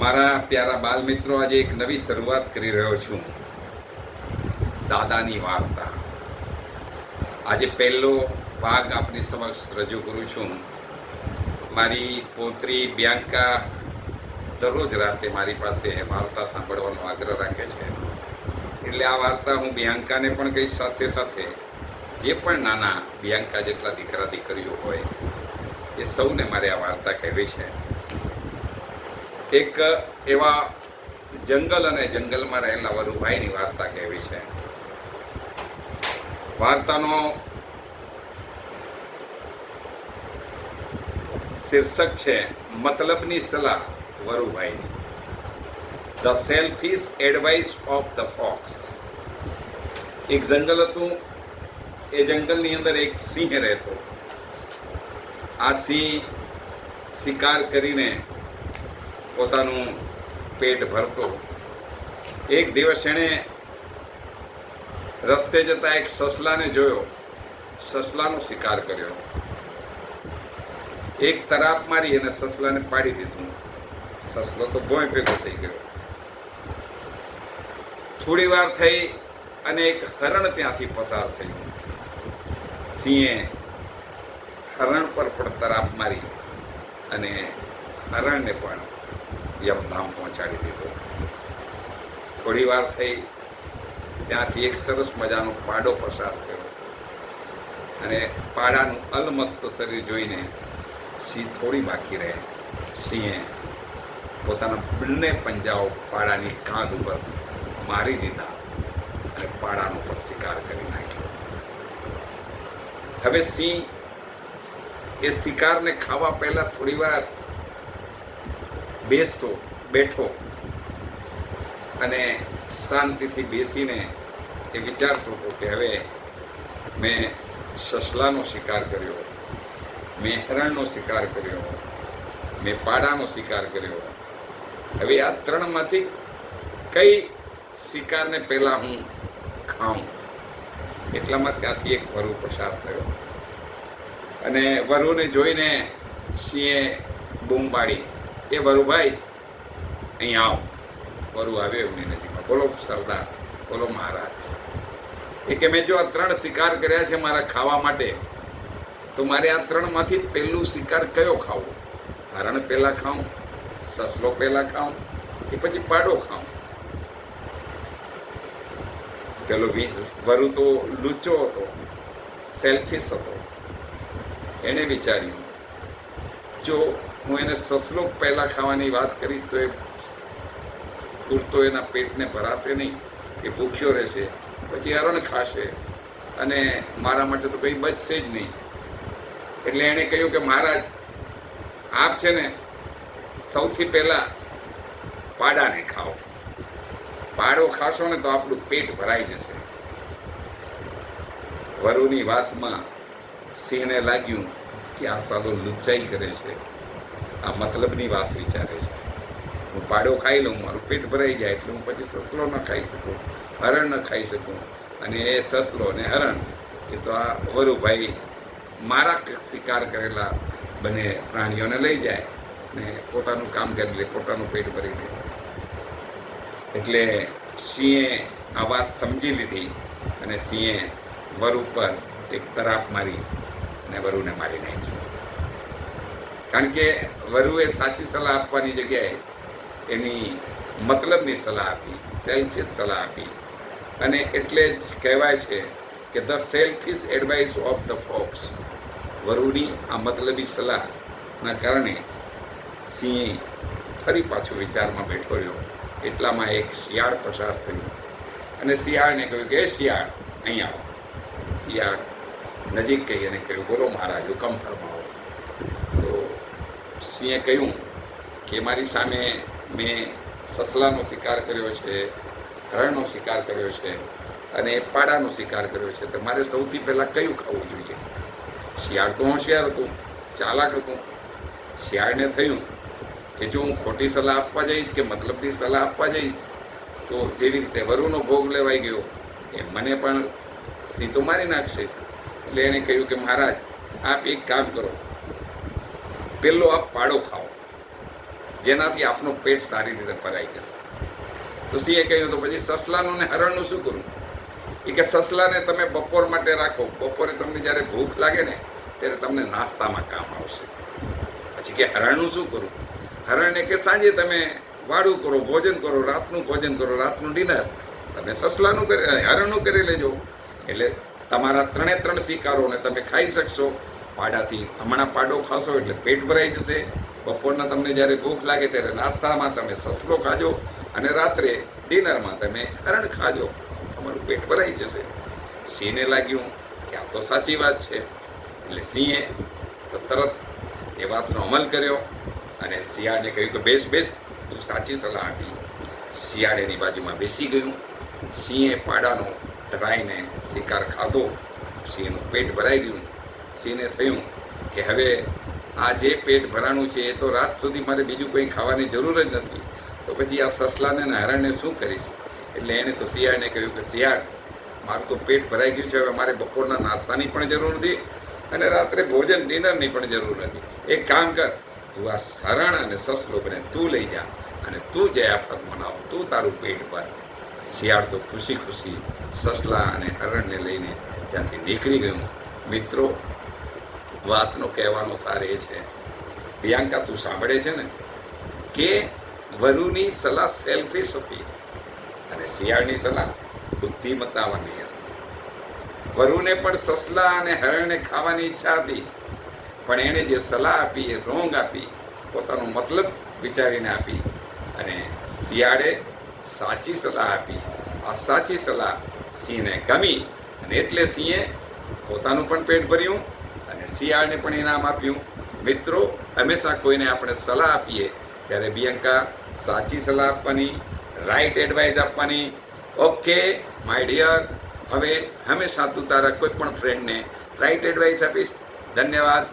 મારા પ્યારા બાલ મિત્રો આજે એક નવી શરૂઆત કરી રહ્યો છું. દાદાની વાર્તા. આજે પહેલો ભાગ આપની સમક્ષ રજૂ કરું છું. મારી પોત્રી બ્યાંકા દરરોજ રાતે મારી પાસે વાર્તા સાંભળવાનો આગ્રહ રાખે છે. એટલે આ વાર્તા હું બ્યાંકાને પણ કહીશ, સાથે સાથે જે પણ નાના બ્યાંકા જેટલા દીકરા દીકરીઓ હોય, એ સૌને મારે આ વાર્તા કહેવી છે. એક એવા જંગલ અને જંગલમાં રહેલા વરુભાઈની વાર્તા કહેવી છે. વાર્તાનો શીર્ષક છે, મતલબની સલાહ વરુભાઈની the selfish advice of the fox એક જંગલ હતું, એ જંગલની અંદર એક સિંહ રહેતો. આ સિંહ શિકાર કરીને પોતાનું પેટ ભરતો. એક દિવસ એણે રસ્તે જતા એક સસલાને જોયો. સસલાનો શિકાર કર્યો. એક તરાપ મારી અને સસલાને પાડી દીધું. સસલો તો ભોંય ભેગો થઈ ગયો. થોડી વાર થઈ અને એક હરણ ત્યાંથી પસાર થયું. સિંહે હરણ પર પણ તરાપ મારી અને હરણને પણ યમધામ પહોંચાડી દીધો. થોડી વાર થઈ, ત્યાંથી એક સરસ મજાનો પાડો પસાર થયો. અને પાડાનું અલમસ્ત શરીર જોઈને સિંહ થોડી બાકી રહે. સિંહે પોતાના બંને પંજાઓ પાડાની કાંધ ઉપર મારી દીધા અને પાડાનો પર શિકાર કરી નાખ્યો. હવે સિંહ એ શિકારને ખાવા પહેલા થોડી વાર બેસતો બેઠો. અને શાંતિથી બેસીને એ વિચારતો હતો કે હવે મેં સસલાનો શિકાર કર્યો મેં હરણનો શિકાર કર્યો, મેં પાડાનો શિકાર કર્યો. હવે આ ત્રણમાંથી કઈ શિકારને પહેલાં હું ખાઉં? એટલામાં ત્યાંથી એક વરુ પસાર થયો. અને વરુને જોઈને સિંહે બૂમ પાડી. એ વરુભાઈ, અહીં આવ. વરુ આવ્યો એમની નજીકમાં. બોલો સરદાર, બોલો મહારાજ. એ કે મેં જો આ ત્રણ શિકાર કર્યા છે મારા ખાવા માટે, તો મારે આ ત્રણમાંથી પહેલું શિકાર કયો ખાવો? હરણ પહેલાં ખાઉં, સસલો પહેલાં ખાઉં કે પછી પાડો ખાઉં? પેલો વરુ તો લૂચો હતો, સેલ્ફિશ હતો. એણે વિચાર્યું, જો હું એને સસલો પહેલાં ખાવાની વાત કરીશ તો એ પૂરતો એના પેટને ભરાશે નહીં, એ ભૂખ્યો રહેશે. પછી હરણ ખાશે. અને મારા માટે તો કંઈ બચશે જ નહીં. એટલે એણે કહ્યું કે મહારાજ, આપ છે ને સૌથી પહેલાં પાડાને ખાઓ. પાડો ખાશો ને તો આપણું પેટ ભરાઈ જશે. વરુની વાતમાં સિંહને લાગ્યું કે આ સાલો લુચ્ચાઈ કરે છે. આ મતલબની વાત વિચારે છે. હું પાડો ખાઈ લઉં, મારું પેટ ભરાઈ જાય એટલે હું પછી સસલો ન ખાઈ શકું, હરણ ન ખાઈ શકું. અને એ સસલો અને હરણ, એ તો આ વરુભાઈ મારા શિકાર કરેલા બંને પ્રાણીઓને લઈ જાય ને પોતાનું કામ કરી લે, પોતાનું પેટ ભરી લે. એટલે સિંહે આ વાત સમજી લીધી અને સિંહે વરુ પર એક તરાપ મારી અને વરુને મારી નાખ્યું કારણ કે વરુએ સાચી સલાહ આપવાની જગ્યાએ એની મતલબની સલાહ આપી સેલ્ફિશ સલાહ આપી. અને એટલે જ કહેવાય છે કે the selfish advice of the fox વરુની આ મતલબી સલાહના કારણે સિંહ ફરી પાછો વિચારમાં બેઠો રહ્યો. એટલામાં એક શિયાળ પસાર થયું. અને શિયાળને કહ્યું કે શિયાળ અહીં આવો. શિયાળ નજીક કહી અને કહ્યું, બોલો મહારાજ, હુકમ ફરમાવો. સિંહે કહ્યું કે મારી સામે મેં સસલાનો શિકાર કર્યો છે, હરણનો શિકાર કર્યો છે અને પાડાનો શિકાર કર્યો છે. તો મારે સૌથી પહેલાં કયું ખાવું જોઈએ? શિયાળ તો હોશિયાર હતું, ચાલાક હતું. શિયાળને થયું કે જો હું ખોટી સલાહ આપવા જઈશ કે મતલબની સલાહ આપવા જઈશ, તો જેવી રીતે વરુનો ભોગ લેવાઈ ગયો એ મને પણ સીધો મારી નાખશે. એટલે એણે કહ્યું કે મહારાજ, આપ એક કામ કરો. પેલો આપ પાડો ખાઓ. જેનાથી આપનું પેટ સારી રીતે ભરાઈ જશે. તો સિંહે કહ્યું તો પછી સસલાનું ને હરણનું શું કરું? એ કે સસલાને તમે બપોર માટે રાખો. બપોરે તમને જ્યારે ભૂખ લાગે ને, ત્યારે તમને નાસ્તામાં કામ આવશે. પછી કે હરણનું શું કરું? હરણને કે સાંજે તમે વાડું કરો, ભોજન કરો, રાતનું ભોજન કરો, રાતનું ડિનર. તમે સસલાનું કરી, હરણનું કરી લેજો. એટલે તમારા ત્રણે ત્રણ શિકારોને તમે ખાઈ શકશો. પાડાથી. હમણાં પાડો ખાશો એટલે પેટ ભરાઈ જશે. બપોરના તમને જ્યારે ભૂખ લાગે ત્યારે નાસ્તામાં તમે સસલો ખાજો અને રાત્રે ડિનરમાં તમે હરણ ખાજો. તમારું પેટ ભરાઈ જશે. સિંહને લાગ્યું કે આ તો સાચી વાત છે. એટલે સિંહે તો તરત એ વાતનો અમલ કર્યો અને શિયાળને કહ્યું કે બેસ બેસ, તું સાચી સલાહ આપી. શિયાળ એની બાજુમાં બેસી ગયું. સિંહે પાડાનો ધરાઈને શિકાર ખાધો. સિંહનું પેટ ભરાઈ ગયું. સિંહને થયું કે હવે આ જે પેટ ભરાણું છે એ તો રાત સુધી મારે બીજું કંઈ ખાવાની જરૂર જ નથી. તો પછી આ સસલાને અને હરણને શું કરીશ? એટલે એણે તો શિયાળને કહ્યું કે શિયાળ, મારું તો પેટ ભરાઈ ગયું છે, હવે મારે બપોરના નાસ્તાની પણ જરૂર નથી અને રાત્રે ભોજન ડિનરની પણ જરૂર નથી. એક કામ કર, તું આ સરણ અને સસલો બને તું લઈ જા અને તું જયાફત મનાવ તું તારું પેટ ભર. શિયાળ તો ખુશી ખુશી સસલા અને હરણને લઈને ત્યાંથી નીકળી ગયું. મિત્રો વાતનો કહેવાનો સાર એ છે. પ્રિયાંકા, તું સાંભળે છે ને? કે વરુની સલાહ સેલ્ફિશ હતી અને શિયાળની સલાહ બુદ્ધિમત્તાવાની હતી. વરુને પણ સસલા અને હરણને ખાવાની ઈચ્છા હતી. પણ એણે જે સલાહ આપી એ રોંગ આપી. પોતાનો મતલબ વિચારીને આપી. અને શિયાળે સાચી સલાહ આપી. આ સાચી સલાહ સિંહને ગમી. અને એટલે સિંહે પોતાનું પણ પેટ ભર્યું. શિયાળને પણ ઇનામ આપ્યું. મિત્રો, હંમેશા કોઈને આપણે સલાહ આપીએ ત્યારે બિયંકા સાચી સલાહ આપવાની રાઈટ એડવાઇસ આપવાની. ઓકે માય ડિયર હવે હંમેશા તું તારા કોઈ પણ ફ્રેન્ડને રાઈટ એડવાઇસ આપીશ. ધન્યવાદ.